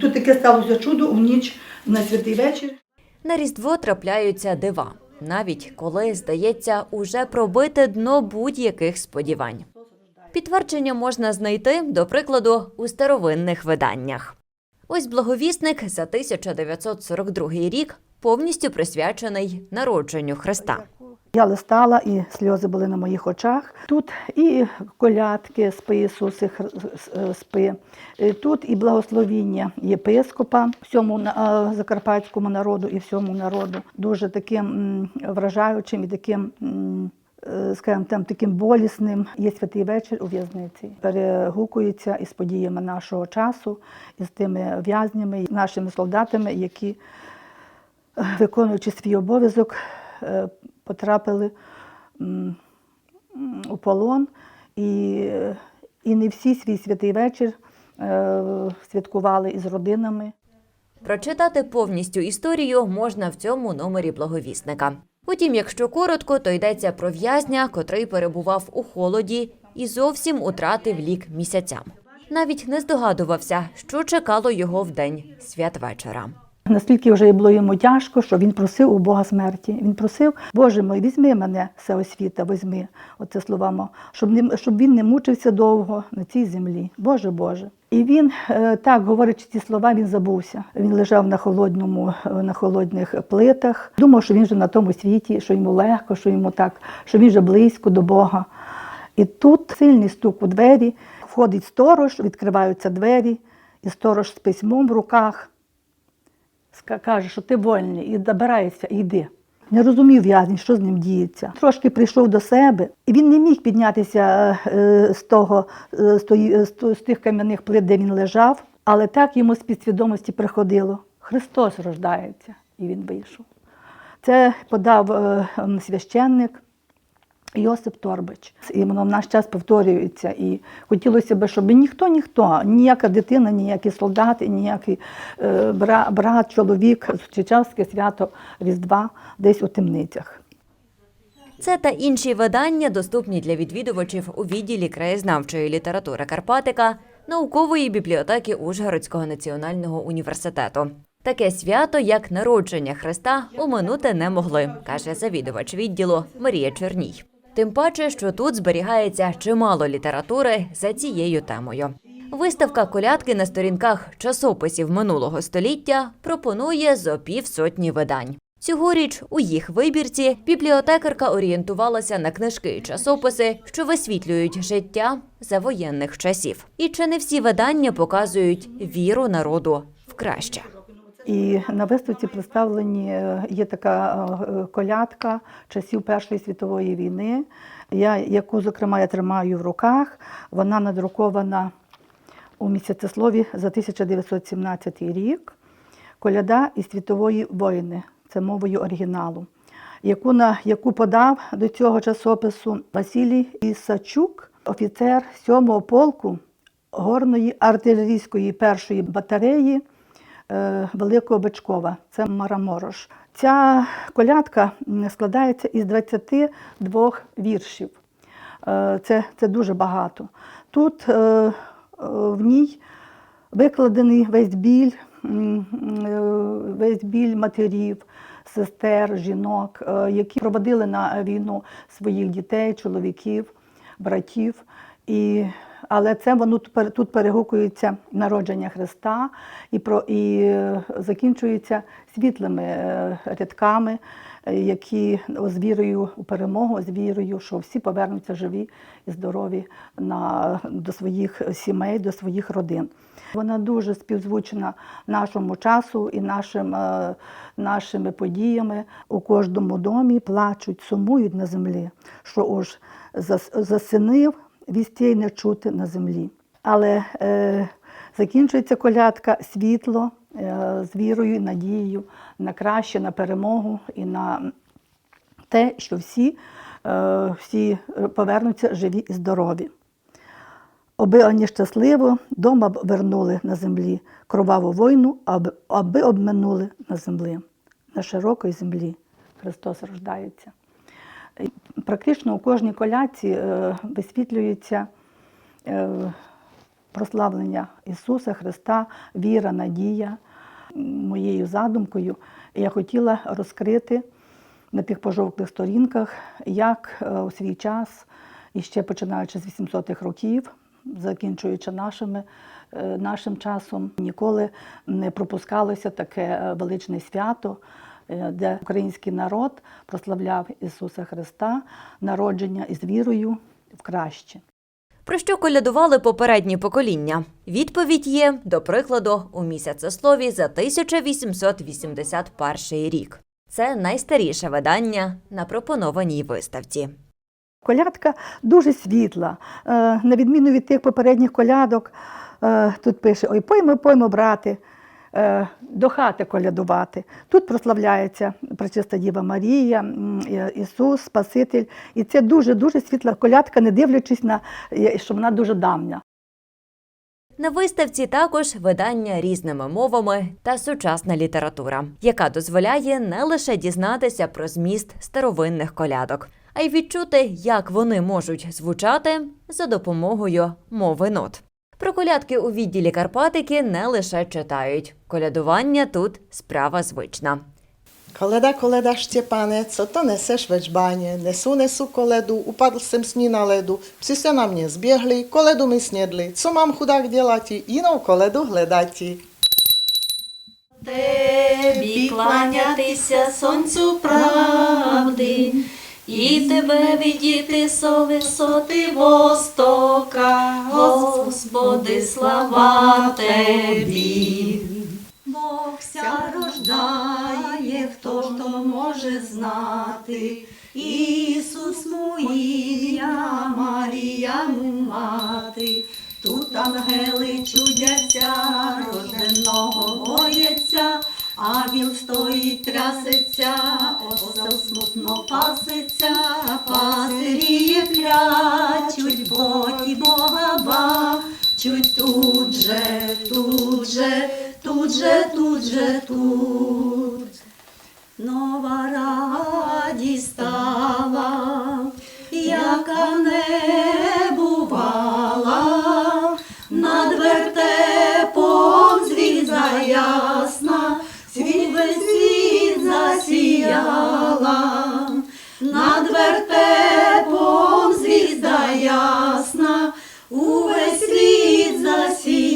Тут таке сталося чудо у ніч на святий вечір. На Різдво трапляються дива, навіть коли здається уже пробите дно будь-яких сподівань. Підтвердження можна знайти, до прикладу, у старовинних виданнях. Ось благовісник за 1942 рік повністю присвячений народженню Христа. Я листала, і сльози були на моїх очах. Тут і колядки спи Ісуси е, спи. Е, Тут і благословіння єпископа всьому е, закарпатському народу і всьому народу. Дуже таким вражаючим і таким. е, Скажімо, там таким болісним є святий вечір у в'язниці. Перегукується із подіями нашого часу, із тими в'язнями, нашими солдатами, які виконуючи свій обов'язок, е, потрапили у полон, і, і не всі свій святий вечір е, святкували із родинами. Прочитати повністю історію можна в цьому номері благовісника. Утім, якщо коротко, то йдеться про в'язня, котрий перебував у холоді і зовсім утратив лік місяцям. Навіть не здогадувався, що чекало його в день святвечора. Наскільки вже було йому тяжко, що він просив у Бога смерті. Він просив, Боже мой, візьми мене, все освіта, візьми. Оце словами, щоб, не, щоб він не мучився довго на цій землі. Боже Боже. І він, е, так говорячи ці слова, він забувся. Він лежав на холодному, е, на холодних плитах. Думав, що він вже на тому світі, що йому легко, що йому так, що він вже близько до Бога. І тут сильний стук у двері, входить сторож, відкриваються двері, і сторож з письмом в руках каже, що ти вольний, і забирайся, і йди. Не розумів в'язень, що з ним діється. Трошки прийшов до себе, і він не міг піднятися е, з того, е, тої, з, тих кам'яних плит, де він лежав, але так йому з підсвідомості приходило. Христос рождається, і він вийшов. Це подав е, священник Йосип Торбич. І воно в наш час повторюється. І хотілося б, щоб ніхто, ніхто, ніяка дитина, ніякий солдат, ніякий е, бра- брат, чоловік зустрічав таке свято Різдва десь у темницях. Це та інші видання доступні для відвідувачів у відділі краєзнавчої літератури Карпатика наукової бібліотеки Ужгородського національного університету. Таке свято, як народження Христа, оминути не могли, каже завідувач відділу Марія Черній. Тим паче, що тут зберігається чимало літератури за цією темою. Виставка колядки на сторінках часописів минулого століття пропонує зо півсотні видань. Цьогоріч у їх вибірці бібліотекарка орієнтувалася на книжки і часописи, що висвітлюють життя за воєнних часів. І чи не всі видання показують віру народу в краще. І на виставці представлені е, є така е, колядка часів Першої світової війни, я, яку, зокрема, я тримаю в руках. Вона надрукована у місяцеслові за 1917 рік. Коляда із світової воїни, це мовою оригіналу, яку, на, яку подав до цього часопису Василій Ісачук, офіцер 7-го полку горної артилерійської першої батареї е, Великого Бичкова, це Мараморош. Ця колядка складається із 22 віршів. Е, Це, це дуже багато. Тут е, е, в ній викладений весь біль, е, весь біль матерів, сестер, жінок, е, які проводили на війну своїх дітей, чоловіків, братів. І, але це воно тут перегукується народження Христа і, про, і е, закінчується світлими е, рядками, е, які з вірою у перемогу, з вірою, що всі повернуться живі і здорові на, до своїх сімей, до своїх родин. Вона дуже співзвучна нашому часу і нашим, нашими подіями. У кожному домі плачуть, сумують на землі, що уж зас- засинив вістей не чути на землі. Але е, закінчується колядка світло е, з вірою, надією на краще, на перемогу і на те, що всі, е, всі повернуться живі і здорові. Оби вони щасливо дома вернули на землі кроваву війну, аби, аби обминули на землі, на широкій землі. Христос рождається. Практично у кожній коляці е, висвітлюється е, прославлення Ісуса Христа, віра, надія. Моєю задумкою я хотіла розкрити на тих пожовклих сторінках, як е, у свій час, і ще починаючи з 800-х років, закінчуючи нашими, нашим часом, ніколи не пропускалося таке величне свято, де український народ прославляв Ісуса Христа, народження із вірою в краще. Про що колядували попередні покоління? Відповідь є, до прикладу, у місяцеслові за 1881 рік. Це найстаріше видання на пропонованій виставці. Колядка дуже світла, е, на відміну від тих попередніх колядок. е, Тут пише: Ой, поймо, поймо, брати, е, до хати колядувати. Тут прославляється Пречиста Діва Марія, е, Ісус, Спаситель. І це дуже-дуже світла колядка, не дивлячись на е, що вона дуже давня. На виставці також видання різними мовами та сучасна література, яка дозволяє не лише дізнатися про зміст старовинних колядок, а й відчути, як вони можуть звучати за допомогою мови нот. Про колядки у відділі Карпатики не лише читають. Колядування тут справа звична. Koleda, koleda, Szczepanie, co to nesesz we dżbanie? Nesu, nesu koledu, upadł sem sni na ledu. Psy se na mnie zbiegli, koledu mi snedli. Co mam chudák dělati? Jinou koledu hledati. Тебі кланятися сонцю правди, і тебе відіти со висоти Господи, слава Тебі. Бог ся рождає, хто ж то може знати, Ісус му Марія му мати. Тут ангели чудяться, рожденого бояться, а віл стоїть, трясеться, осел смутно паситься, пастирі клячуть, боті Бога бачуть тут же, тут же, тут же, тут же, тут. Нова радість стала, яка не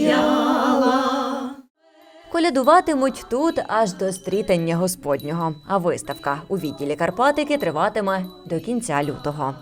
засіяла. Колядуватимуть тут аж до стрітання Господнього. А виставка у відділі Карпатики триватиме до кінця лютого.